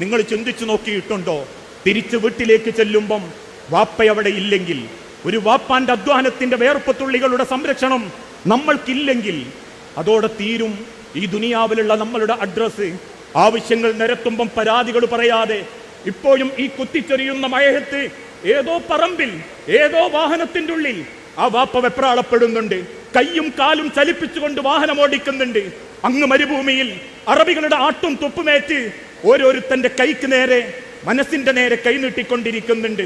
നിങ്ങൾ ചിന്തിച്ചു നോക്കിയിട്ടുണ്ടോ? തിരിച്ച് വീട്ടിലേക്ക് ചെല്ലുമ്പം വാപ്പയവിടെ ഇല്ലെങ്കിൽ ഒരു വാപ്പാന്റെ അധ്വാനത്തിന്റെ വേർപ്പത്തുള്ളികളുടെ സംരക്ഷണം നമ്മൾക്കില്ലെങ്കിൽ അതോടെ തീരും ഈ ദുനിയാവിലുള്ള നമ്മളുടെ അഡ്രസ്സ് ആവശ്യങ്ങൾ നിരത്തുമ്പം പരാതികൾ പറയാതെ ഇപ്പോഴും ഈ കുത്തിച്ചെറിയുന്ന മഴയത്ത് ഏതോ പറമ്പിൽ ഏതോ വാഹനത്തിന്റെ ഉള്ളിൽ ആ വാപ്പ വെപ്രാളപ്പെടുന്നുണ്ട്. കയ്യും കാലും ചലിപ്പിച്ചുകൊണ്ട് വാഹനം ഓടിക്കുന്നുണ്ട്. അങ്ങ് മരുഭൂമിയിൽ അറബികളുടെ ആട്ടും തുപ്പുമേറ്റ് ഓരോരുത്തന്റെ കൈക്ക് നേരെ മനസ്സിന്റെ നേരെ കൈനീട്ടിക്കൊണ്ടിരിക്കുന്നുണ്ട്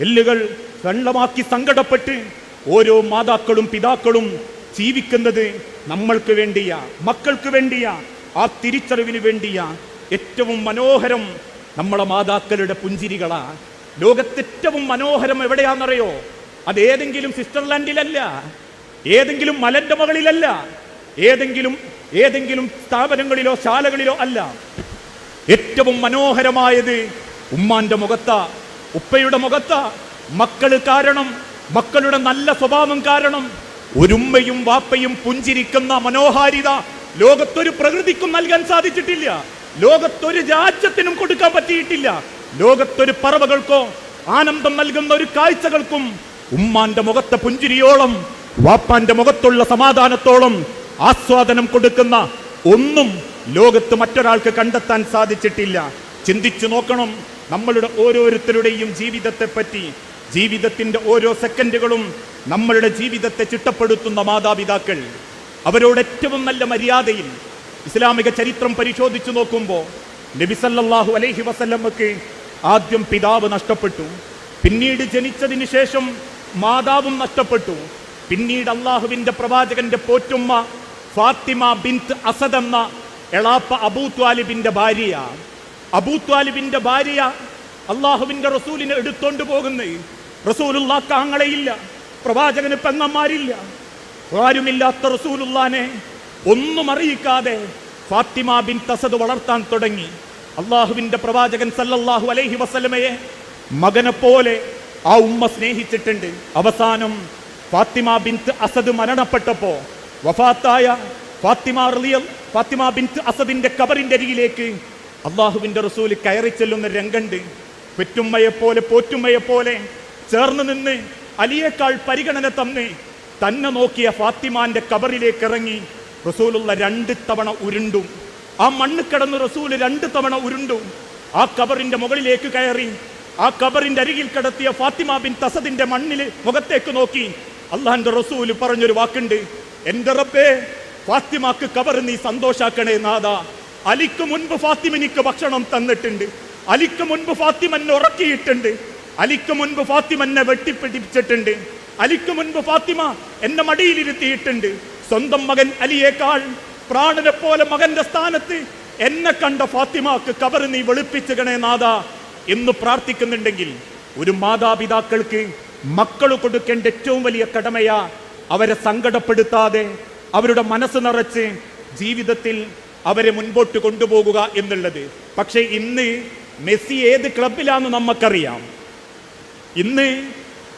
എല്ലുകൾ വെള്ളമാക്കി സങ്കടപ്പെട്ട് ഓരോ മാതാക്കളും പിതാക്കളും ജീവിക്കുന്നത് നമ്മൾക്ക് വേണ്ടിയാ മക്കൾക്ക് വേണ്ടിയാ ആ തിരിച്ചറിവിന് വേണ്ടിയാ. ഏറ്റവും മനോഹരം നമ്മളെ മാതാക്കളുടെ പുഞ്ചിരികളാ. ലോകത്ത് ഏറ്റവും മനോഹരം എവിടെയാണെന്നറിയോ? അത് ഏതെങ്കിലും സ്വിറ്റ്സർലാൻഡിലല്ല ഏതെങ്കിലും മലന്റെ മകളിലല്ല ഏതെങ്കിലും ഏതെങ്കിലും സ്ഥാപനങ്ങളിലോ ശാലകളിലോ അല്ല. ഏറ്റവും മനോഹരമായത് ഉമ്മാന്റെ മുഖത്ത ഉപ്പയുടെ മുഖത്ത. മക്കൾ കാരണം മക്കളുടെ നല്ല സ്വഭാവം കാരണം ഒരുമ്മയും വാപ്പയും പുഞ്ചിരിക്കുന്ന മനോഹാരിത ലോകത്തൊരു പ്രകൃതിക്കും നൽകാൻ സാധിച്ചിട്ടില്ല. ലോകത്തൊരു രാജ്യത്തിനും കൊടുക്കാൻ പറ്റിയിട്ടില്ല. ലോകത്തൊരു പറവകൾക്കോ ആനന്ദം നൽകുന്ന ഒരു കാഴ്ചകൾക്കും ഉമ്മാന്റെ മുഖത്തെ പുഞ്ചിരിയോളം വാപ്പാന്റെ മുഖത്തുള്ള സമാധാനത്തോളം ആസ്വാദനം കൊടുക്കുന്ന ഒന്നും ലോകത്ത് മറ്റൊരാൾക്ക് കണ്ടെത്താൻ സാധിച്ചിട്ടില്ല. ചിന്തിച്ചു നോക്കണം നമ്മളുടെ ഓരോരുത്തരുടെയും ജീവിതത്തെ പറ്റി ജീവിതത്തിന്റെ ഓരോ സെക്കൻഡുകളും നമ്മളുടെ ജീവിതത്തെ ചിട്ടപ്പെടുത്തുന്ന മാതാപിതാക്കൾ. അവരോട് ഏറ്റവും നല്ല മര്യാദയിൽ ഇസ്ലാമിക ചരിത്രം പരിശോധിച്ചു നോക്കുമ്പോൾ നബിസല്ലാഹു അലൈഹി വസല്ലമ്മക്ക് ആദ്യം പിതാവ് നഷ്ടപ്പെട്ടു. പിന്നീട് ജനിച്ചതിന് ശേഷം മാതാവും നഷ്ടപ്പെട്ടു. പിന്നീട് അള്ളാഹുവിന്റെ പ്രവാചകന്റെ പോറ്റുമ്മ ഫാത്തിമ ബിന്ത് അസദ് എന്ന എളാപ്പ അബൂ ത്വാലിബിന്റെ ഭാര്യ. അബൂ ത്വാലിബിന്റെ ഭാര്യ അള്ളാഹുവിന്റെ റസൂലിനെ എടുത്തോണ്ട് പോകുന്നു. റസൂലുള്ളാക്ക് ഇല്ല പ്രവാചകന് പെങ്ങന്മാരില്ല. ആരുമില്ലാത്ത റസൂലുള്ളാനെ ഒന്നും അറിയിക്കാതെ ഫാത്തിമ ബിൻ തസദ് വളർത്താൻ തുടങ്ങി. അള്ളാഹുവിന്റെ പ്രവാചകൻ സല്ലല്ലാഹു അലൈഹി വസല്ലമയെ മകനെ പോലെ ആ ഉമ്മ സ്നേഹിച്ചിട്ടുണ്ട്. അവസാനം ഫാത്തിമ ബിൻ അസദ് മരണപ്പെട്ടപ്പോ വഫാത്തായ ഫാത്തിമ റളിയ- ഫാത്തിമ ബിൻ അസദിന്റെ കബറിന്റെ അരികിലേക്ക് അള്ളാഹുവിന്റെ റസൂൽ കയറി ചെല്ലുന്ന രംഗണ്ട്. പെറ്റുമ്മയെ പോലെ പോറ്റുമ്മയെ പോലെ ചേർന്ന് നിന്ന് അലിയേക്കാൾ പരിഗണന തന്ന് തന്നെ നോക്കിയ ഫാത്തിമാന്റെ കബറിലേക്ക് ഇറങ്ങി റസൂലുള്ള രണ്ട് തവണ ഉരുണ്ടും. ആ മണ്ണ് കിടന്ന് റസൂൽ രണ്ട് തവണ ഉരുണ്ടും. ആ കബറിന്റെ മുകളിലേക്ക് കയറി ആ കബറിന്റെ അരികിൽ കിടത്തിയ ഫാത്തിമ ബിൻ തസദിന്റെ മണ്ണിൽ മുഖത്തേക്ക് നോക്കി. അള്ളാഹന്റെ റസൂൽ പറഞ്ഞൊരു വാക്കുണ്ട് എന്റെ റബ്ബേ ഫാത്തിമാക്ക് കബർ നീ സന്തോഷാക്കണേ നാദ അലിക്ക് മുൻപ് ഫാത്തിമനിക്ക് ഭക്ഷണം തന്നിട്ടുണ്ട്. അലിക്ക് മുൻപ് ഫാത്തിമന്നെ ഉറക്കിയിട്ടുണ്ട്. അലിക്ക് മുൻപ് ഫാത്തിമന്നെ വെട്ടിപ്പിടിപ്പിച്ചിട്ടുണ്ട്. അലിക്ക് മുൻപ് ഫാത്തിമ എന്നെ മടിയിലിരുത്തിയിട്ടുണ്ട്. സ്വന്തം മകൻ അലിയേക്കാൾ പ്രാണനെ പോലെ മകന്റെ സ്ഥാനത്ത് എന്നെ കണ്ട ഫാത്തിമാക്ക് കബർ നീ വെളുപ്പിച്ചുകണേ നാഥ. എന്ന് പ്രാർത്ഥിക്കുന്നുണ്ടെങ്കിൽ ഒരു മാതാപിതാക്കൾക്ക് മക്കൾ കൊടുക്കേണ്ട ഏറ്റവും വലിയ കടമയാ അവരെ സങ്കടപ്പെടുത്താതെ അവരുടെ മനസ്സ് നിറച്ച് ജീവിതത്തിൽ അവരെ മുൻപോട്ട് കൊണ്ടുപോകുക എന്നുള്ളത്. പക്ഷേ ഇന്ന് മെസ്സി ഏത് ക്ലബിലാന്ന് നമുക്കറിയാം ഇന്ന്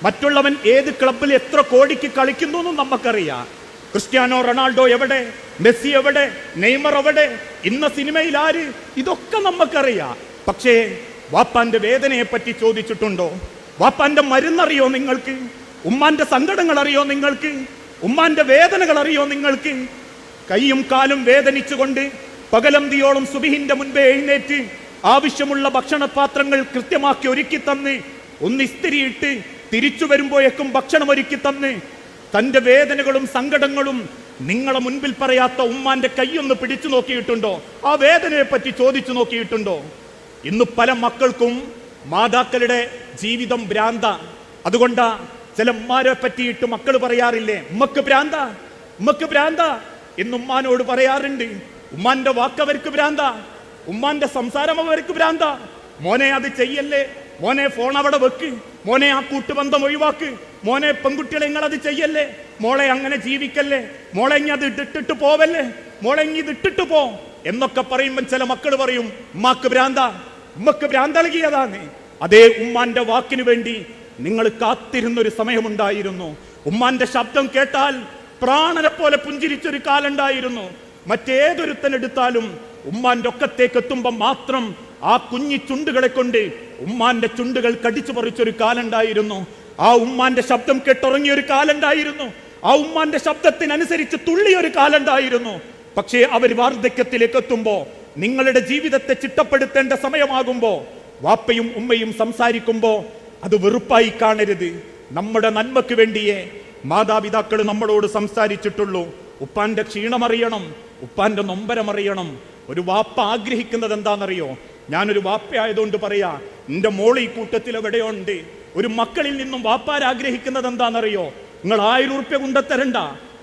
മറ്റുള്ളവൻ ഏത് ക്ലബിൽ എത്ര കോടിക്ക് കളിക്കുന്നു എന്നും നമുക്കറിയാം ക്രിസ്ത്യാനോ റൊണാൾഡോ എവിടെ? മെസ്സി എവിടെ? നെയ്മർ എവിടെ? ഇന്ന സിനിമയിൽ ആര്? ഇതൊക്കെ നമുക്കറിയാം പക്ഷേ വാപ്പാന്റെ വേദനയെ പറ്റി ചോദിച്ചിട്ടുണ്ടോ? വാപ്പാന്റെ മരുന്നറിയോ നിങ്ങൾക്ക്? ഉമ്മാന്റെ സങ്കടങ്ങൾ അറിയോ നിങ്ങൾക്ക്? ഉമ്മാന്റെ വേദനകൾ അറിയോ നിങ്ങൾക്ക്? കൈയും കാലും വേദനിച്ചുകൊണ്ട് പകലന്തിയോളം സുബിഹിന്റെ മുൻപേ എഴുന്നേറ്റ് ആവശ്യമുള്ള ഭക്ഷണപാത്രങ്ങൾ കൃത്യമാക്കി ഒരുക്കി തന്ന് ഒന്ന് ഇസ്തിരിയിട്ട് തിരിച്ചു വരുമ്പോഴേക്കും ഭക്ഷണം ഒരുക്കി തന്ന് തന്റെ വേദനകളും സങ്കടങ്ങളും നിങ്ങളെ മുൻപിൽ പറയാത്ത ഉമ്മാന്റെ കൈയൊന്ന് പിടിച്ചു നോക്കിയിട്ടുണ്ടോ? ആ വേദനയെ പറ്റി ചോദിച്ചു നോക്കിയിട്ടുണ്ടോ? ഇന്ന് പല മക്കൾക്കും മാതാക്കളുടെ ജീവിതം ഭ്രാന്ത. അതുകൊണ്ടാ ചില ഉമ്മാരെ പറ്റിയിട്ട് മക്കൾ പറയാറില്ലേ? ഉമ്മക്ക് ഭ്രാന്ത ഉമ്മക്ക് ഭ്രാന്ത എന്ന് ഉമ്മാനോട് പറയാറുണ്ട്. ഉമ്മാന്റെ വാക്ക് അവർക്ക് ഭ്രാന്ത ഉമ്മാന്റെ സംസാരം അവർക്ക് ഭ്രാന്ത. മോനെ അത് ചെയ്യല്ലേ? മോനെ ഫോൺ അവിടെ വെക്ക്. മോനെ ആ കൂട്ടുബന്ധം ഒഴിവാക്ക്. മോനെ പെൺകുട്ടികളെ നിങ്ങൾ അത് ചെയ്യല്ലേ? മോളെ അങ്ങനെ ജീവിക്കല്ലേ? മോളെ ഇനി അത് ഇട്ടിട്ട് പോവല്ലേ? മോളെ ഇനി ഇത് ഇട്ടിട്ട് പോ എന്നൊക്കെ പറയുമ്പോൾ ചില മക്കൾ പറയും ഉമ്മാക്ക് ഭ്രാന്ത ഉമ്മക്ക് ഭ്രാന്തളകിയതാണ് അതേ ഉമ്മാന്റെ വാക്കിന് വേണ്ടി നിങ്ങൾ കാത്തിരുന്നൊരു സമയമുണ്ടായിരുന്നു. ഉമ്മാന്റെ ശബ്ദം കേട്ടാൽ പ്രാണനെ പോലെ പുഞ്ചിരിച്ചൊരു കാലുണ്ടായിരുന്നു. മറ്റേതൊരുത്തനെടുത്താലും ഉമ്മാന്റെ ഒക്കത്തേക്ക് എത്തുമ്പോൾ മാത്രം ആ കുഞ്ഞി ചുണ്ടുകളെ കൊണ്ട് ഉമ്മാന്റെ ചുണ്ടുകൾ കടിച്ചു പറിച്ചൊരു കാലുണ്ടായിരുന്നു. ആ ഉമ്മാന്റെ ശബ്ദം കേട്ടുറങ്ങിയൊരു കാലുണ്ടായിരുന്നു. ആ ഉമ്മാന്റെ ശബ്ദത്തിനനുസരിച്ച് തുള്ളിയൊരു കാലുണ്ടായിരുന്നു. പക്ഷേ അവർ വാർദ്ധക്യത്തിലേക്ക് എത്തുമ്പോ നിങ്ങളുടെ ജീവിതത്തെ ചിട്ടപ്പെടുത്തേണ്ട സമയമാകുമ്പോ വാപ്പയും ഉമ്മയും സംസാരിക്കുമ്പോ അത് വെറുപ്പായി കാണരുത്. നമ്മുടെ നന്മക്ക് വേണ്ടിയേ മാതാപിതാക്കൾ നമ്മളോട് സംസാരിച്ചിട്ടുള്ളൂ. ഉപ്പാന്റെ ക്ഷീണമറിയണം ഉപ്പാന്റെ നൊമ്പരമറിയണം ഒരു വാപ്പ ആഗ്രഹിക്കുന്നത് എന്താണെന്നറിയോ? ഞാനൊരു വാപ്പയായതുകൊണ്ട് പറയാ എന്റെ മോളി കൂട്ടത്തിൽ എവിടെയുണ്ട്? ഒരു മക്കളിൽ നിന്നും വാപ്പാർ ആഗ്രഹിക്കുന്നത് എന്താണെന്നറിയോ? നിങ്ങൾ ആയിരം ഉറുപ്യ കൊണ്ടുത്തരണ്ട.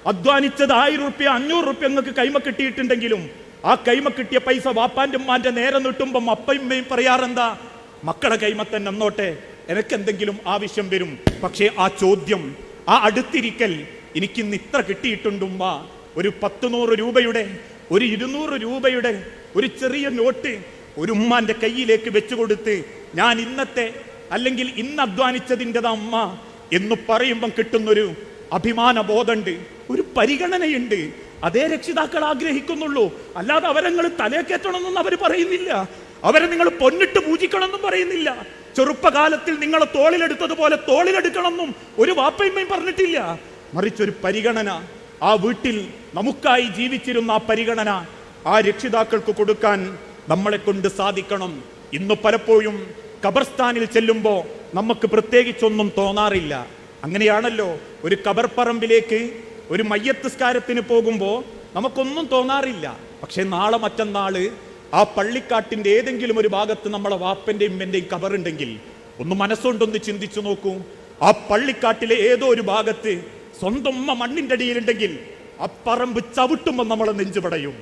അധ്വാനിച്ചത് ആയിരം ഉറുപ്യ അഞ്ഞൂറ് ഉറുപ്യ നിങ്ങൾക്ക് കൈമ കിട്ടിയിട്ടുണ്ടെങ്കിലും ആ കൈമ കിട്ടിയ പൈസ വാപ്പാന്റെ ഉമ്മാന്റെ നേരെ നീട്ടുമ്പം അപ്പയും പറയാറെന്താ? മക്കളെ കൈമ തന്നെ എന്നോട്ടെ എനിക്ക് എന്തെങ്കിലും ആവശ്യം വരും പക്ഷേ ആ ചോദ്യം ആ അടുത്തിരിക്കൽ എനിക്കിന്ന് ഇത്ര കിട്ടിയിട്ടുണ്ടുമ്മ. ഒരു പത്ത് നൂറ് രൂപയുടെ ഒരു ഇരുന്നൂറ് രൂപയുടെ ഒരു ചെറിയ നോട്ട് ഒരു ഉമ്മാന്റെ കയ്യിലേക്ക് വെച്ചു കൊടുത്ത് ഞാൻ ഇന്നത്തെ അല്ലെങ്കിൽ ഇന്ന് അധ്വാനിച്ചതിന്റെ അമ്മ എന്ന് പറയുമ്പം കിട്ടുന്നൊരു അഭിമാന ബോധമുണ്ട് ഒരു പരിഗണനയുണ്ട്. അതേ രക്ഷിതാക്കൾ ആഗ്രഹിക്കുന്നുള്ളൂ. അല്ലാതെ അവരങ്ങൾ തലേ അവർ പറയുന്നില്ല. അവരെ നിങ്ങൾ പൊന്നിട്ട് പൂജിക്കണമെന്നും പറയുന്നില്ല. ചെറുപ്പകാലത്തിൽ നിങ്ങളെ തോളിലെടുത്തതുപോലെ തോളിലെടുക്കണമെന്നും ഒരു വാപ്പയമ്മയും പറഞ്ഞിട്ടില്ല. മറിച്ചൊരു പരിഗണന. ആ വീട്ടിൽ നമുക്കായി ജീവിച്ചിരുന്ന ആ പരിഗണന ആ രക്ഷിതാക്കൾക്ക് കൊടുക്കാൻ നമ്മളെ കൊണ്ട് സാധിക്കണം. ഇന്ന് പലപ്പോഴും കബർസ്ഥാനിൽ ചെല്ലുമ്പോൾ നമുക്ക് പ്രത്യേകിച്ചൊന്നും തോന്നാറില്ല. അങ്ങനെയാണല്ലോ ഒരു കബർപ്പറമ്പിലേക്ക് ഒരു മയ്യത്തസ്കാരത്തിന് പോകുമ്പോൾ നമുക്കൊന്നും തോന്നാറില്ല. പക്ഷെ നാളെ മറ്റന്നാൾ ആ പള്ളിക്കാട്ടിന്റെ ഏതെങ്കിലും ഒരു ഭാഗത്ത് നമ്മളെ വാപ്പന്റെയും ഉമ്മന്റെയും കബറുണ്ടെങ്കിൽ ഒന്ന് മനസ്സുകൊണ്ടൊന്ന് ചിന്തിച്ചു നോക്കൂ. ആ പള്ളിക്കാട്ടിലെ ഏതോ ഒരു ഭാഗത്ത് സ്വന്തം ഉമ്മ മണ്ണിന്റെ അടിയിലുണ്ടെങ്കിൽ ആ പറമ്പ് ചവിട്ടുമ്പോൾ നമ്മളെ നെഞ്ചുപടയും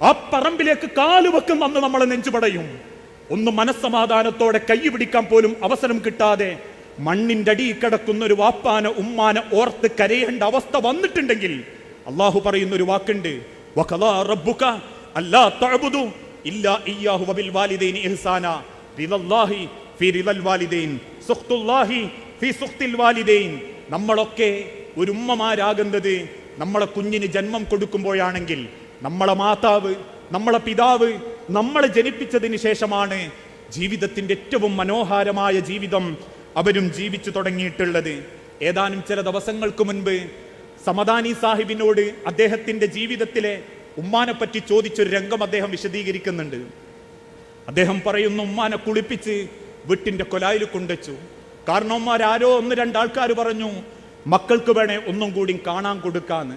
ആ പറമ്പിലേക്ക് കാലുവെക്കും വന്ന് നമ്മളെ നെഞ്ചുപടയും ഒന്ന് മനസ്സമാധാനത്തോടെ കൈ പിടിക്കാൻ പോലും അവസരം കിട്ടാതെ മണ്ണിന്റെ അടിയിൽ കിടക്കുന്ന ഒരു വാപ്പാന ഉമ്മാന ഓർത്ത് കരയേണ്ട അവസ്ഥ വന്നിട്ടുണ്ടെങ്കിൽ അള്ളാഹു പറയുന്ന ഒരു വാക്കുണ്ട് റബ്ബുക അല്ലാ തഅബുദു. ഇല്ലാ ഇയ്യാഹു വബിൽ വാലിദൈനി ഇഹ്സാന വാലിദൈൻ വാലിദൈൻ. നമ്മളൊക്കെ ഒരു ഉമ്മമാരാകുന്നത് നമ്മളെ കുഞ്ഞിന് ജന്മം കൊടുക്കുമ്പോഴാണെങ്കിൽ നമ്മളെ മാതാവ് നമ്മളെ പിതാവ് നമ്മളെ ജനിപ്പിച്ചതിന് ശേഷമാണ് ജീവിതത്തിന്റെ ഏറ്റവും മനോഹരമായ ജീവിതം അവരും ജീവിച്ചു തുടങ്ങിയിട്ടുള്ളത്. ഏതാനും ചില ദിവസങ്ങൾക്ക് മുൻപ് സമദാനി സാഹിബിനോട് അദ്ദേഹത്തിന്റെ ജീവിതത്തിലെ ഉമ്മാനെ പറ്റി ചോദിച്ചൊരു രംഗം അദ്ദേഹം വിശദീകരിക്കുന്നുണ്ട്. അദ്ദേഹം പറയുന്നു ഉമ്മാനെ കുളിപ്പിച്ച് വീട്ടിന്റെ കൊലായിൽ കൊണ്ടുവച്ചു. കാരണവന്മാരാരോ ഒന്ന് രണ്ടാൾക്കാർ പറഞ്ഞു മക്കൾക്ക് വേണേ ഒന്നും കൂടി കാണാൻ കൊടുക്കാന്ന്.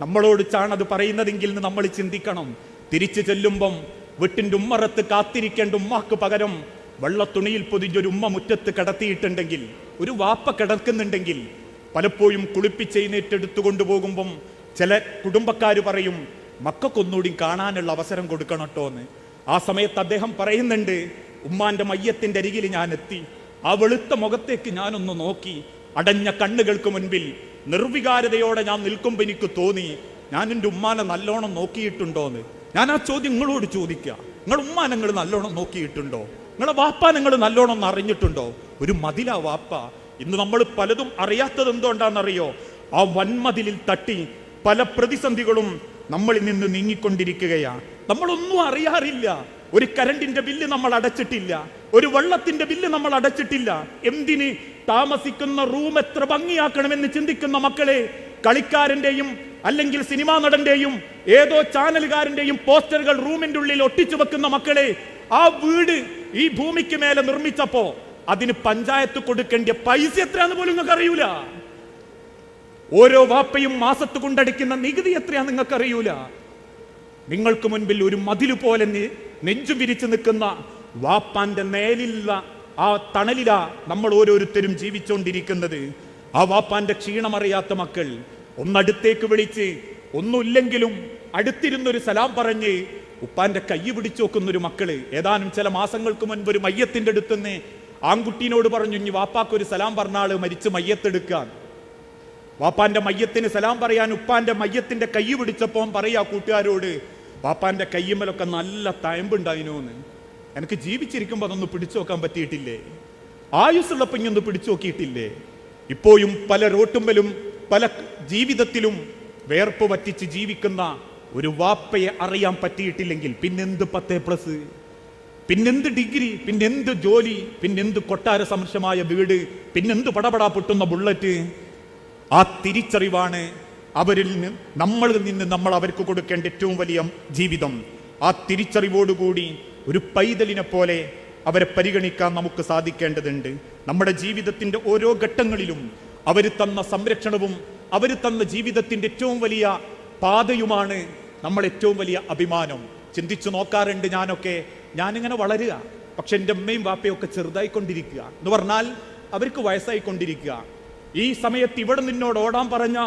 നമ്മളോട് ചാണത് പറയുന്നതെങ്കിൽ നമ്മൾ ചിന്തിക്കണം. തിരിച്ചു ചെല്ലുമ്പം വീട്ടിന്റെ ഉമ്മറത്ത് കാത്തിരിക്കേണ്ട ഉമ്മാക്ക് പകരം വെള്ളത്തുണിയിൽ പൊതിഞ്ഞൊരു ഉമ്മ മുറ്റത്ത് കിടത്തിയിട്ടുണ്ടെങ്കിൽ ഒരു വാപ്പ കിടക്കുന്നുണ്ടെങ്കിൽ പലപ്പോഴും കുളിപ്പിച്ചെഴുന്നേറ്റെടുത്തു കൊണ്ടുപോകുമ്പം ചില കുടുംബക്കാർ പറയും മക്കൾക്കൊന്നുകൂടി കാണാനുള്ള അവസരം കൊടുക്കണം ട്ടോ എന്ന്. ആ സമയത്ത് അദ്ദേഹം പറയുന്നുണ്ട് ഉമ്മാന്റെ മയ്യത്തിന്റെ അരികിൽ ഞാൻ എത്തി. ആ വെളുത്ത മുഖത്തേക്ക് ഞാനൊന്ന് നോക്കി. അടഞ്ഞ കണ്ണുകൾക്ക് മുൻപിൽ നിർവികാരതയോടെ ഞാൻ നിൽക്കുമ്പോൾ എനിക്ക് തോന്നി ഞാൻ എന്റെ ഉമ്മാനെ നല്ലോണം നോക്കിയിട്ടുണ്ടോന്ന് ഞാൻ ആ ചോദ്യം നിങ്ങളോട് ചോദിക്കുക നിങ്ങൾ ഉമ്മാനെ നിങ്ങൾ നല്ലോണം നോക്കിയിട്ടുണ്ടോ? നിങ്ങളെ വാപ്പ നിങ്ങൾ നല്ലോണം അറിഞ്ഞിട്ടുണ്ടോ? ഒരു മതിലാ വാപ്പ. ഇന്ന് നമ്മൾ പലതും അറിയാത്തത് എന്തുകൊണ്ടാണെന്നറിയോ? ആ വൻമതിലിൽ തട്ടി പല പ്രതിസന്ധികളും നമ്മളിൽ നിന്ന് നീങ്ങിക്കൊണ്ടിരിക്കുകയാണ്. നമ്മളൊന്നും അറിയാറില്ല. ഒരു കരണ്ടിന്റെ ബില്ല് നമ്മൾ അടച്ചിട്ടില്ല. ഒരു വെള്ളത്തിന്റെ ബില്ല് നമ്മൾ അടച്ചിട്ടില്ല. എന്തിന് താമസിക്കുന്ന റൂം എത്ര ഭംഗിയാക്കണമെന്ന് ചിന്തിക്കുന്ന മക്കളെ കളിക്കാരന്റെയും അല്ലെങ്കിൽ സിനിമാ നടന്റെയും ഏതോ ചാനലുകാരന്റെയും പോസ്റ്ററുകൾ റൂമിന്റെ ഉള്ളിൽ ഒട്ടിച്ചു വെക്കുന്ന മക്കളെ ആ വീട് ഈ ഭൂമിക്ക് മേലെ നിർമ്മിച്ചപ്പോ അതിന് പഞ്ചായത്ത് കൊടുക്കേണ്ട പൈസ എത്രയാന്ന് പോലും നിങ്ങൾക്ക് അറിയൂല ഓരോ വാപ്പയും മാസത്ത് കൊണ്ടടിക്കുന്ന നികുതി എത്രയാ നിങ്ങൾക്കറിയൂല? നിങ്ങൾക്ക് മുൻപിൽ ഒരു മതിൽ പോലെ നെഞ്ചു വിരിച്ചു നിൽക്കുന്ന വാപ്പാന്റെ നേലില്ല ആ തണലിലാ നമ്മൾ ഓരോരുത്തരും ജീവിച്ചുകൊണ്ടിരിക്കുന്നത് ആ വാപ്പാന്റെ ക്ഷീണമറിയാത്ത മക്കൾ ഒന്നടുത്തേക്ക് വിളിച്ച് ഒന്നുമില്ലെങ്കിലും അടുത്തിരുന്നൊരു സലാം പറഞ്ഞ് ഉപ്പാന്റെ കൈ പിടിച്ചു നോക്കുന്നൊരു മക്കൾ. ഏതാനും ചില മാസങ്ങൾക്ക് മുൻപ് ഒരു മയ്യത്തിന്റെ അടുത്തുനിന്ന് ആൺകുട്ടീനോട് പറഞ്ഞു ഇനി വാപ്പാക്ക് ഒരു സലാം പറഞ്ഞാൾ മരിച്ച് മയ്യത്തെടുക്കാൻ. വാപ്പാന്റെ മയ്യത്തിന് സലാം പറയാൻ ഉപ്പാന്റെ മയ്യത്തിന്റെ കൈ പിടിച്ചപ്പോൾ പറയാ കൂട്ടുകാരോട് വാപ്പാന്റെ കയ്യുമ്മലൊക്കെ നല്ല തയമ്പുണ്ടായിനോ എനിക്ക് ജീവിച്ചിരിക്കുമ്പോൾ അതൊന്ന് പിടിച്ചു നോക്കാൻ പറ്റിയിട്ടില്ലേ? ആയുസ്സുള്ളപ്പോൾ ഇങ്ങൊന്ന് പിടിച്ചു നോക്കിയിട്ടില്ലേ? ഇപ്പോഴും പല റോട്ടുമ്പലും പല ജീവിതത്തിലും വേർപ്പ് വറ്റിച്ച് ജീവിക്കുന്ന ഒരു വാപ്പയെ അറിയാൻ പറ്റിയിട്ടില്ലെങ്കിൽ പിന്നെന്ത് പത്തേ പ്ലസ് പിന്നെന്ത് ഡിഗ്രി പിന്നെന്ത് ജോലി പിന്നെന്ത് കൊട്ടാര സമർശമായ വീട് പിന്നെന്ത് പടപടാ പൊട്ടുന്ന ബുള്ളറ്റ്? ആ തിരിച്ചറിവാണ് അവരിൽ നിന്ന് നമ്മളിൽ നിന്ന് നമ്മൾ അവർക്ക് കൊടുക്കേണ്ട ഏറ്റവും വലിയ ജീവിതം. ആ തിരിച്ചറിവോടുകൂടി ഒരു പൈതലിനെ പോലെ അവരെ പരിഗണിക്കാൻ നമുക്ക് സാധിക്കേണ്ടതുണ്ട്. നമ്മുടെ ജീവിതത്തിന്റെ ഓരോ ഘട്ടങ്ങളിലും അവർ തന്ന സംരക്ഷണവും അവർ തന്ന ജീവിതത്തിന്റെ ഏറ്റവും വലിയ പാതയുമാണ് നമ്മൾ ഏറ്റവും വലിയ അഭിമാനം. ചിന്തിച്ചു നോക്കാറുണ്ട് ഞാനൊക്കെ ഞാനിങ്ങനെ വളരുക പക്ഷെ എന്റെ അമ്മയും വാപ്പയും ഒക്കെ ചെറുതായിക്കൊണ്ടിരിക്കുക എന്ന് പറഞ്ഞാൽ അവർക്ക് വയസ്സായിക്കൊണ്ടിരിക്കുക. ഈ സമയത്ത് ഇവിടെ നിന്നോട് ഓടാൻ പറഞ്ഞ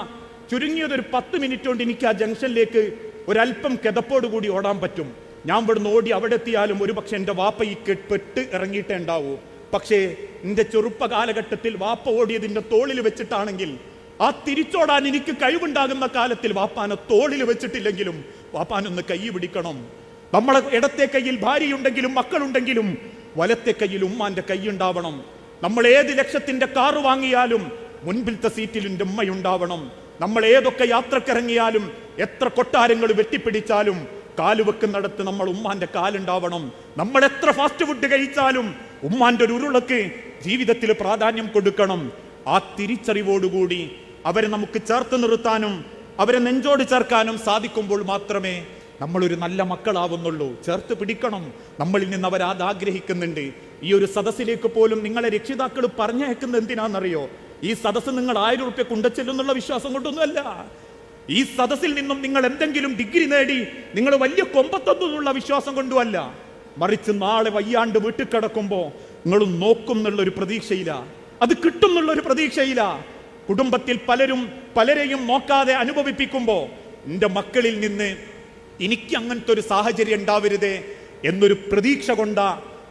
ചുരുങ്ങിയതൊരു പത്ത് മിനിറ്റ് കൊണ്ട് എനിക്ക് ആ ജംഗ്ഷനിലേക്ക് ഒരല്പം കിതപ്പോടുകൂടി ഓടാൻ പറ്റും. ഞാൻ ഇവിടുന്ന് ഓടി അവിടെ എത്തിയാലും ഒരു പക്ഷെ എന്റെ വാപ്പ ഈ പെട്ട് ഇറങ്ങിയിട്ടേ ഉണ്ടാവൂ. പക്ഷേ എന്റെ ചെറുപ്പ കാലഘട്ടത്തിൽ വാപ്പ ഓടിയതിന്റെ തോളിൽ വെച്ചിട്ടാണെങ്കിൽ ആ തിരിച്ചോടാൻ എനിക്ക് കഴിവുണ്ടാകുന്ന കാലത്തിൽ വാപ്പാനെ തോളിൽ വെച്ചിട്ടില്ലെങ്കിലും വാപ്പാനൊന്ന് കൈ പിടിക്കണം. നമ്മളെ ഇടത്തെ കയ്യിൽ ഭാര്യയുണ്ടെങ്കിലും മക്കളുണ്ടെങ്കിലും വലത്തെ കയ്യിൽ ഉമ്മാന്റെ കൈ ഉണ്ടാവണം. നമ്മൾ ഏത് ലക്ഷത്തിന്റെ കാറ് വാങ്ങിയാലും മുൻപിലത്തെ സീറ്റിൽ എന്റെ ഉമ്മയുണ്ടാവണം. നമ്മൾ ഏതൊക്കെ യാത്രക്കിറങ്ങിയാലും എത്ര കൊട്ടാരങ്ങൾ വെട്ടിപ്പിടിച്ചാലും കാലുവെക്കുന്നിടത്ത് നമ്മൾ ഉമ്മാന്റെ കാലുണ്ടാവണം. നമ്മൾ എത്ര ഫാസ്റ്റ് ഫുഡ് കഴിച്ചാലും ഉമ്മാന്റെ ഒരു ഉരുളക്ക് ജീവിതത്തിൽ പ്രാധാന്യം കൊടുക്കണം. ആ തിരിച്ചറിവോടുകൂടി അവരെ നമുക്ക് ചേർത്ത് നിർത്താനും അവരെ നെഞ്ചോട് ചേർക്കാനും സാധിക്കുമ്പോൾ മാത്രമേ നമ്മളൊരു നല്ല മക്കളാവുന്നുള്ളൂ. ചേർത്ത് പിടിക്കണം. നമ്മളിൽ നിന്ന് അവർ അത് ആഗ്രഹിക്കുന്നുണ്ട്. ഈ ഒരു സദസ്സിലേക്ക് പോലും നിങ്ങളെ രക്ഷിതാക്കൾ പറഞ്ഞയക്കുന്നത് എന്തിനാണെന്നറിയോ? ഈ സദസ്സ് നിങ്ങൾ ആയിരം ഉറുപ്പ്യ കൊണ്ടുചെല്ലുന്നുള്ള വിശ്വാസം കൊണ്ടൊന്നുമല്ല. ഈ സദസ്സിൽ നിന്നും നിങ്ങൾ എന്തെങ്കിലും ഡിഗ്രി നേടി നിങ്ങൾ വലിയ കൊമ്പത്തൊന്നുള്ള വിശ്വാസം കൊണ്ടുമല്ല. മറിച്ച് നാളെ വയ്യാണ്ട് വീട്ടിൽ കിടക്കുമ്പോ നിങ്ങൾ നോക്കും എന്നുള്ള ഒരു പ്രതീക്ഷയില്ല അത് കിട്ടും എന്നുള്ള ഒരു പ്രതീക്ഷയില്ല കുടുംബത്തിൽ പലരും പലരെയും നോക്കാതെ അനുഭവിപ്പിക്കുമ്പോ എന്റെ മക്കളിൽ നിന്ന് എനിക്ക് അങ്ങനത്തെ ഒരു സാഹചര്യം ഉണ്ടാവരുതേ എന്നൊരു പ്രതീക്ഷ കൊണ്ട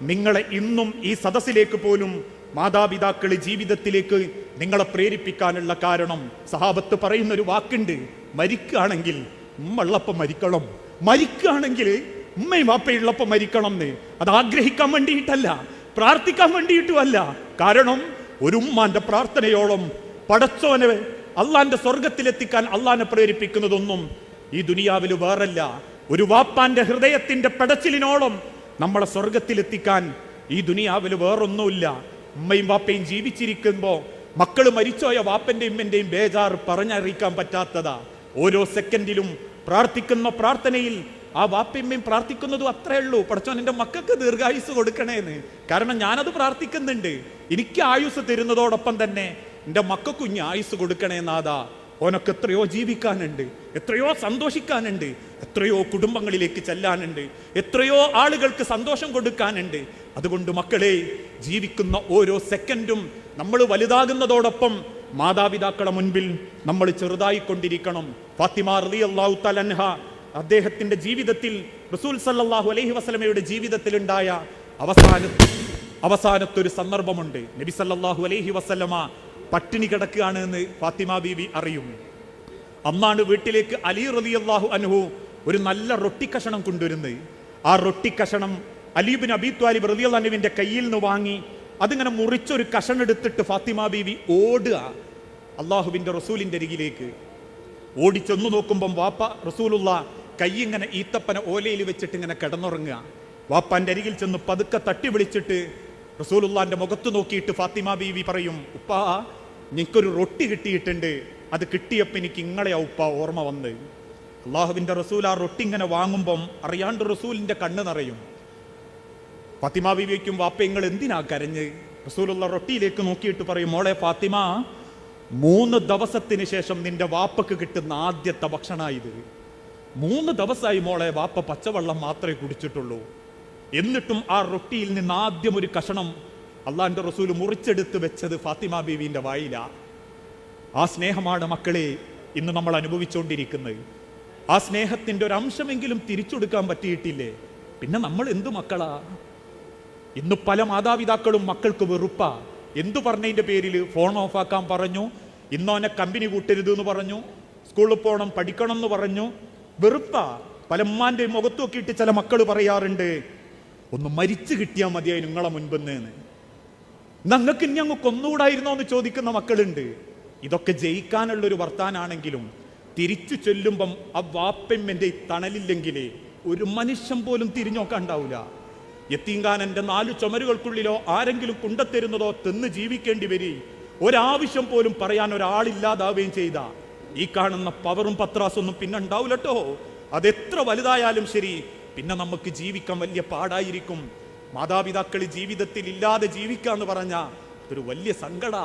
നിങ്ങളെ ഇന്നും ഈ സദസ്സിലേക്ക് പോലും മാതാപിതാക്കൾ ജീവിതത്തിലേക്ക് നിങ്ങളെ പ്രേരിപ്പിക്കാനുള്ള കാരണം സഹാബത്ത് പറയുന്ന ഒരു വാക്കുണ്ട്. മരിക്കുകയാണെങ്കിൽ ഉമ്മ ഉള്ളപ്പം മരിക്കണം. മരിക്കുകയാണെങ്കിൽ ഉമ്മയും വാപ്പയുള്ളപ്പം മരിക്കണം എന്ന്. അത് ആഗ്രഹിക്കാൻ വേണ്ടിയിട്ടല്ല പ്രാർത്ഥിക്കാൻ വേണ്ടിയിട്ടുമല്ല. കാരണം ഒരു ഉമ്മാന്റെ പ്രാർത്ഥനയോളം പടച്ചോനെ അള്ളാന്റെ സ്വർഗത്തിലെത്തിക്കാൻ അള്ളാനെ പ്രേരിപ്പിക്കുന്നതൊന്നും ഈ ദുനിയാവിൽ വേറല്ല. ഒരു വാപ്പാന്റെ ഹൃദയത്തിന്റെ പടച്ചിലിനോളം നമ്മളെ സ്വർഗത്തിലെത്തിക്കാൻ ഈ ദുനിയാവിൽ വേറൊന്നുമില്ല. ഉമ്മയും വാപ്പയും ജീവിച്ചിരിക്കുമ്പോൾ മക്കൾ മരിച്ചോയ വാപ്പന്റെയും ഉമ്മന്റെയും ബേജാർ പറഞ്ഞറിയിക്കാൻ പറ്റാത്തതാ. ഓരോ സെക്കൻഡിലും പ്രാർത്ഥിക്കുന്ന പ്രാർത്ഥനയിൽ ആ വാപ്പയമ്മയും പ്രാർത്ഥിക്കുന്നതും അത്രേ ഉള്ളൂ. പടച്ചോൻ എന്റെ മക്കൾക്ക് ദീർഘായുസ് കൊടുക്കണേന്ന്. കാരണം ഞാനത് പ്രാർത്ഥിക്കുന്നുണ്ട്. എനിക്ക് ആയുസ് തരുന്നതോടൊപ്പം തന്നെ എന്റെ മക്കൾക്കും ഞാൻ ആയുസ് കൊടുക്കണേ നാദാ ഓനൊക്കെ എത്രയോ ജീവിക്കാനുണ്ട്. എത്രയോ സന്തോഷിക്കാനുണ്ട് എത്രയോ കുടുംബങ്ങളിലേക്ക് ചെല്ലാനുണ്ട് എത്രയോ ആളുകൾക്ക് സന്തോഷം കൊടുക്കാനുണ്ട്. അതുകൊണ്ട് മക്കളെ ജീവിക്കുന്ന ഓരോ സെക്കൻഡും നമ്മൾ വലുതാകുന്നതോടൊപ്പം മാതാപിതാക്കളെ മുൻപിൽ നമ്മൾ ചെറുതായിക്കൊണ്ടിരിക്കണം. ഫാത്തിമ റലി അള്ളാഹു തലൻഹ അദ്ദേഹത്തിന്റെ ജീവിതത്തിൽ റസൂൽ സല്ലാഹു അലൈഹി വസ്ലമയുടെ ജീവിതത്തിലുണ്ടായ അവസാന അവസാനത്തൊരു സന്ദർഭമുണ്ട്. നബി സല്ലാഹു അലൈഹി വസ്ലമ പട്ടിണി കിടക്കുകയാണ് എന്ന് ഫാത്തിമ ബീവി അറിയും. അന്നാണ് വീട്ടിലേക്ക് അലി റളിയല്ലാഹു അനുഹു ഒരു നല്ല റൊട്ടിക്കഷണം കൊണ്ടുവരുന്നത് ആ റൊട്ടിക്കഷണം അലീബിൻ അബി ത്വാലിബ് റളിയല്ലാഹുവിന്റെ കയ്യിൽ നിന്ന് വാങ്ങി അതിങ്ങനെ മുറിച്ചൊരു കഷണം എടുത്തിട്ട് ഫാത്തിമ ബീവി ഓടുക അള്ളാഹുവിന്റെ റസൂലിന്റെ അരികിലേക്ക്. ഓടിച്ചൊന്നു നോക്കുമ്പം വാപ്പ റസൂലുള്ള കൈ ഇങ്ങനെ ഈത്തപ്പന ഓലയിൽ വെച്ചിട്ട് ഇങ്ങനെ കിടന്നുറങ്ങുക. വാപ്പാന്റെ അരികിൽ ചെന്ന് പതുക്കെ തട്ടി വിളിച്ചിട്ട് റസൂലുള്ളാന്റെ മുഖത്ത് നോക്കിയിട്ട് ഫാത്തിമ ബീവി പറയും ഉപ്പാ എനിക്കൊരു റൊട്ടി കിട്ടിയിട്ടുണ്ട്. അത് കിട്ടിയപ്പോൾ എനിക്ക് ഇങ്ങളെ ഔപ്പ ഓർമ്മ വന്ന്. അള്ളാഹുവിന്റെ റസൂൽ ആ റൊട്ടി ഇങ്ങനെ വാങ്ങുമ്പം അറിയാണ്ട് റസൂലിന്റെ കണ്ണ് നിറയും. ഫാത്തിമ ബീവിക്കും വാപ്പ നിങ്ങൾ എന്തിനാ കരഞ്ഞ്? റസൂലുള്ള റൊട്ടിയിലേക്ക് നോക്കിയിട്ട് പറയും മോളെ ഫാത്തിമ മൂന്ന് ദിവസത്തിന് ശേഷം നിന്റെ വാപ്പക്ക് കിട്ടുന്ന ആദ്യത്തെ ഭക്ഷണ ഇത് മൂന്ന് ദിവസമായി മോളെ വാപ്പ പച്ചവെള്ളം മാത്രമേ കുടിച്ചിട്ടുള്ളൂ. എന്നിട്ടും ആ റൊട്ടിയിൽ നിന്ന് ആദ്യം ഒരു കഷണം അള്ളാഹിന്റെ റസൂൽ മുറിച്ചെടുത്ത് വെച്ചത് ഫാത്തിമ ബീവിന്റെ വായില. ആ സ്നേഹമാണ് മക്കളെ ഇന്ന് നമ്മൾ അനുഭവിച്ചുകൊണ്ടിരിക്കുന്നത് ആ സ്നേഹത്തിന്റെ ഒരു അംശമെങ്കിലും തിരിച്ചെടുക്കാൻ പറ്റിയിട്ടില്ലേ? പിന്നെ നമ്മൾ എന്തു മക്കളാ? ഇന്ന് പല മാതാപിതാക്കളും മക്കൾക്ക് വെറുപ്പാ. എന്തു പറഞ്ഞതിന്റെ പേരിൽ ഫോൺ ഓഫാക്കാൻ പറഞ്ഞു? ഇന്നോനെ കമ്പനി കൂട്ടരുത് എന്ന് പറഞ്ഞു? സ്കൂളിൽ പോകണം പഠിക്കണം എന്ന് പറഞ്ഞു? വെറുപ്പാ. പലമ്മാന്റെ മുഖത്ത് നോക്കിയിട്ട് ചില മക്കൾ പറയാറുണ്ട് ഒന്ന് മരിച്ചു കിട്ടിയാൽ മതിയായി നിങ്ങളെ മുൻപെന്ന് നിങ്ങൾക്ക് ഇനി അങ്ങ് കൊന്നുകൂടായിരുന്നോ എന്ന് ചോദിക്കുന്ന മക്കളുണ്ട്. ഇതൊക്കെ ജയിക്കാനുള്ളൊരു വർത്താനാണെങ്കിലും തിരിച്ചു ചൊല്ലുമ്പം ആ വാപ്പമ്മന്റെ തണലില്ലെങ്കിലേ ഒരു മനുഷ്യൻ പോലും തിരിഞ്ഞോക്കാൻ ഉണ്ടാവില്ല യത്തീങ്കാനന്റെ നാലു ചുമരുകൾക്കുള്ളിലോ ആരെങ്കിലും കുണ്ടത്തരുന്നതോ തിന്ന് ജീവിക്കേണ്ടി വരി. ഒരാവശ്യം പോലും പറയാൻ ഒരാളില്ലാതാവുകയും ചെയ്ത. ഈ കാണുന്ന പവറും പത്രാസൊന്നും പിന്നെ ഉണ്ടാവില്ലട്ടോ അതെത്ര വലുതായാലും ശരി പിന്നെ നമുക്ക് ജീവിക്കാൻ വലിയ പാടായിരിക്കും. മാതാപിതാക്കൾ ജീവിതത്തിൽ ഇല്ലാതെ ജീവിക്കാന്ന് പറഞ്ഞ ഒരു വലിയ സങ്കട.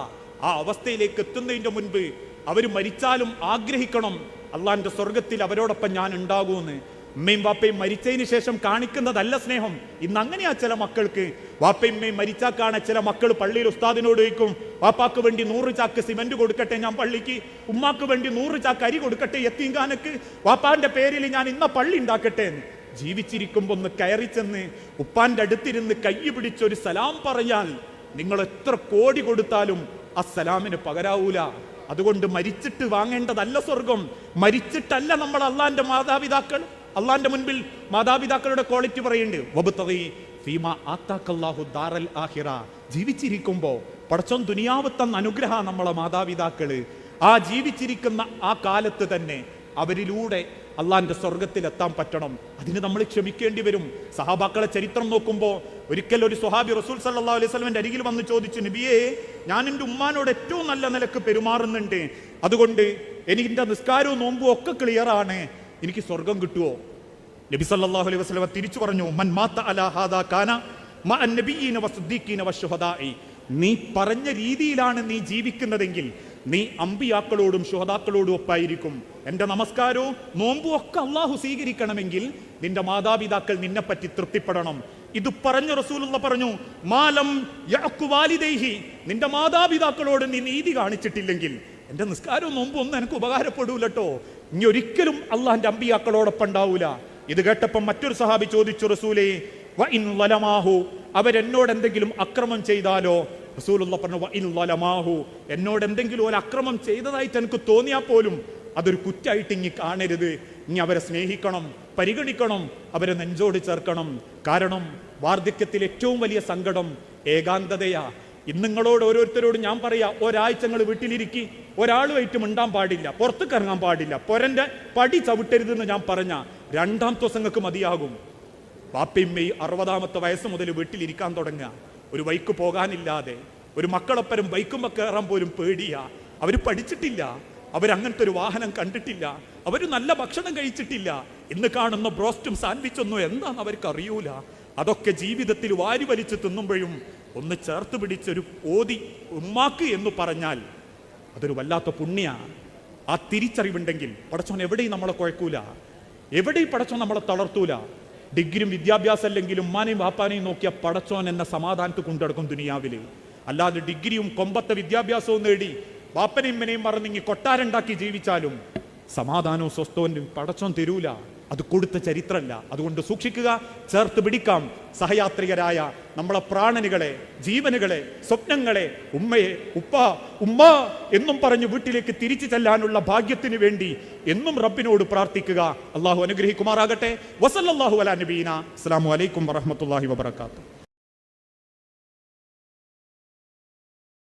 ആ അവസ്ഥയിലേക്ക് എത്തുന്നതിന്റെ മുൻപ് അവർ മരിച്ചാലും ആഗ്രഹിക്കണം. അള്ളാഹിന്റെ സ്വർഗത്തിൽ അവരോടൊപ്പം ഞാൻ ഉണ്ടാകുമെന്ന്. ഉമ്മയും വാപ്പയും മരിച്ചതിന് ശേഷം കാണിക്കുന്നതല്ല സ്നേഹം. ഇന്ന് അങ്ങനെയാ ചില മക്കൾക്ക്. വാപ്പയും ഉമ്മയും മരിച്ചാൽ കാണാൻ ചില മക്കൾ പള്ളിയിൽ ഉസ്താദിനോട് ചോദിക്കും വാപ്പാക്ക് വേണ്ടി നൂറ് ചാക്ക് സിമെന്റ് കൊടുക്കട്ടെ ഞാൻ പള്ളിക്ക്? ഉമ്മാക്ക് വേണ്ടി നൂറ് ചാക്ക് അരി കൊടുക്കട്ടെ എത്തിങ്കാനക്ക് വാപ്പാന്റെ പേരിൽ ഞാൻ ഇന്ന പള്ളി ഉണ്ടാക്കട്ടെ എന്ന്. ജീവിച്ചിരിക്കുമ്പോ ഒന്ന് കയറി ചെന്ന് ഉപ്പാന്റെ അടുത്തിരുന്ന് കൈ പിടിച്ചൊരു സലാം പറഞ്ഞാൽ നിങ്ങൾ എത്ര കോടി കൊടുത്താലും ആ സലാമിന് പകരാവൂല. അതുകൊണ്ട് മരിച്ചിട്ട് വാങ്ങേണ്ടതല്ല സ്വർഗം. മരിച്ചിട്ടല്ല നമ്മൾ അള്ളാന്റെ മാതാപിതാക്കൾ. അള്ളാന്റെ മുൻപിൽ മാതാപിതാക്കളുടെ ക്വാളിറ്റി പറയുന്നുണ്ട്. വബുത്തറി ഫീമ ആഹിറ ജീവിച്ചിരിക്കുമ്പോ പടച്ചോൻ ദുനിയാവ് തന്ന അനുഗ്രഹ നമ്മളെ മാതാപിതാക്കൾ. ആ ജീവിച്ചിരിക്കുന്ന ആ കാലത്ത് തന്നെ അവരിലൂടെ അള്ളാന്റെ സ്വർഗത്തിൽ എത്താൻ പറ്റണം. അതിന് നമ്മൾ ക്ഷമിക്കേണ്ടി വരും. സഹാബാക്കളെ ചരിത്രം നോക്കുമ്പോൾ ഒരിക്കൽ ഒരു സ്വഹാബി റസൂൽ സല്ലാ അലൈഹി സ്വലമിന്റെ അരികിൽ വന്ന് ചോദിച്ചു നബിയെ ഞാൻ എന്റെ ഉമ്മാനോട് ഏറ്റവും നല്ല നിലയ്ക്ക് പെരുമാറുന്നുണ്ട്. അതുകൊണ്ട് എനിക്ക് എന്റെ നിസ്കാരവും നോമ്പും ഒക്കെ ക്ലിയറാണ് എനിക്ക് സ്വർഗം കിട്ടുമോ നബി സല്ലാഹു അലൈഹി വസ്ലമ തിരിച്ചു പറഞ്ഞു മൻ കാന നീ പറഞ്ഞ രീതിയിലാണ് നീ ജീവിക്കുന്നതെങ്കിൽ നീ അമ്പിയാക്കളോടും ശുഹതാക്കളോടും ഒപ്പായിരിക്കും. എന്റെ നമസ്കാരവും നോമ്പും ഒക്കെ അള്ളാഹു സ്വീകരിക്കണമെങ്കിൽ നിന്റെ മാതാപിതാക്കൾ നിന്നെപ്പറ്റി തൃപ്തിപ്പെടണം. ഇത് പറഞ്ഞു റസൂലുള്ള പറഞ്ഞു മാലം വാലിദേഹി. നിന്റെ മാതാപിതാക്കളോട് നീ നീതി കാണിച്ചിട്ടില്ലെങ്കിൽ എന്റെ നിസ്കാരവും നോമ്പും ഒന്നും എനിക്ക് ഉപകാരപ്പെടൂലട്ടോ. ഇനി ഒരിക്കലും അള്ളാഹിന്റെ അമ്പിയാക്കളോടൊപ്പം ഉണ്ടാവൂല ഇത് കേട്ടപ്പം മറ്റൊരു സഹാബി ചോദിച്ചു റസൂലേ അവരെന്നോട് എന്തെങ്കിലും അക്രമം ചെയ്താലോ? റസൂലുള്ള പറഞ്ഞു എന്നോട് എന്തെങ്കിലും ഒരു അക്രമം ചെയ്തതായിട്ട് എനിക്ക് തോന്നിയാൽ പോലും അതൊരു കുറ്റായിട്ട് ഇങ്ങി കാണരുത്. ഇനി അവരെ സ്നേഹിക്കണം പരിഗണിക്കണം അവരെ നെഞ്ചോട് ചേർക്കണം. കാരണം വാർദ്ധക്യത്തിൽ ഏറ്റവും വലിയ സങ്കടം ഏകാന്തതയാ. ഇന്നുങ്ങളോട് നിങ്ങളോട് ഓരോരുത്തരോട് ഞാൻ പറയാ ഒരാഴ്ച നിങ്ങൾ വീട്ടിലിരിക്കി ഒരാളുമായിട്ട് മിണ്ടാൻ പാടില്ല പുറത്തേക്ക് ഇറങ്ങാൻ പാടില്ല പൊരന്റെ പടി ചവിട്ടരുതെന്ന് ഞാൻ പറഞ്ഞ രണ്ടാം ദിവസങ്ങൾക്ക് മതിയാകും. പാപ്പിമ്മയും അറുപതാമത്തെ വയസ്സ് മുതൽ വീട്ടിലിരിക്കാൻ തുടങ്ങുക. ഒരു ബൈക്ക് പോകാനില്ലാതെ ഒരു മക്കളൊപ്പരം ബൈക്കും കയറാൻ പോലും പേടിയാ. അവർ പഠിച്ചിട്ടില്ല അവരങ്ങനത്തെ ഒരു വാഹനം കണ്ടിട്ടില്ല അവർ നല്ല ഭക്ഷണം കഴിച്ചിട്ടില്ല. ഇന്ന് കാണുന്ന ബ്രോസ്റ്റും സാൻഡ്വിച്ചൊന്നും എന്താണെന്ന് അവർക്ക് അറിയൂല അതൊക്കെ ജീവിതത്തിൽ വാരി വലിച്ച് തിന്നുമ്പോഴും ഒന്ന് ചേർത്ത് പിടിച്ചൊരു ഓതി ഉമ്മാക്ക് എന്ന് പറഞ്ഞാൽ അതൊരു വല്ലാത്ത പുണ്യ. ആ തിരിച്ചറിവുണ്ടെങ്കിൽ പടച്ചോൻ എവിടെയും നമ്മളെ കുഴക്കൂല. എവിടെയും പടച്ചോൻ നമ്മളെ തളർത്തൂല. ഡിഗ്രിയും വിദ്യാഭ്യാസം അല്ലെങ്കിലും ഉമ്മാനെയും വാപ്പാനെയും നോക്കിയ പടച്ചോൻ എന്ന സമാധാനത്ത് കൊണ്ടെടുക്കും ദുനിയാവിൽ. അല്ലാതെ ഡിഗ്രിയും കൊമ്പത്തെ വിദ്യാഭ്യാസവും നേടി വാപ്പനെയും ഇമ്മനെയും മറന്നിങ്ങി കൊട്ടാരുണ്ടാക്കി ജീവിച്ചാലും സമാധാനവും സ്വസ്ഥവും പടച്ചോൻ തരൂല. അത് കൊടുത്ത ചരിത്രമല്ല. അതുകൊണ്ട് സൂക്ഷിക്കുക ചേർത്ത് പിടിക്കാം. സഹയാത്രികരായ നമ്മളെ പ്രാണനുകളെ ജീവനുകളെ സ്വപ്നങ്ങളെ ഉമ്മയെ ഉപ്പ ഉമ്മ എന്നും പറഞ്ഞ് വീട്ടിലേക്ക് തിരിച്ചു ചെല്ലാനുള്ള ഭാഗ്യത്തിന് വേണ്ടി എന്നും റബ്ബിനോട് പ്രാർത്ഥിക്കുക. അള്ളാഹു അനുഗ്രഹിക്കുമാറാകട്ടെ. വസല്ലാഹു അല നബീന. അസ്സാം വലൈക്കും വറഹമത്തല്ലാഹി വബർക്കാത്തു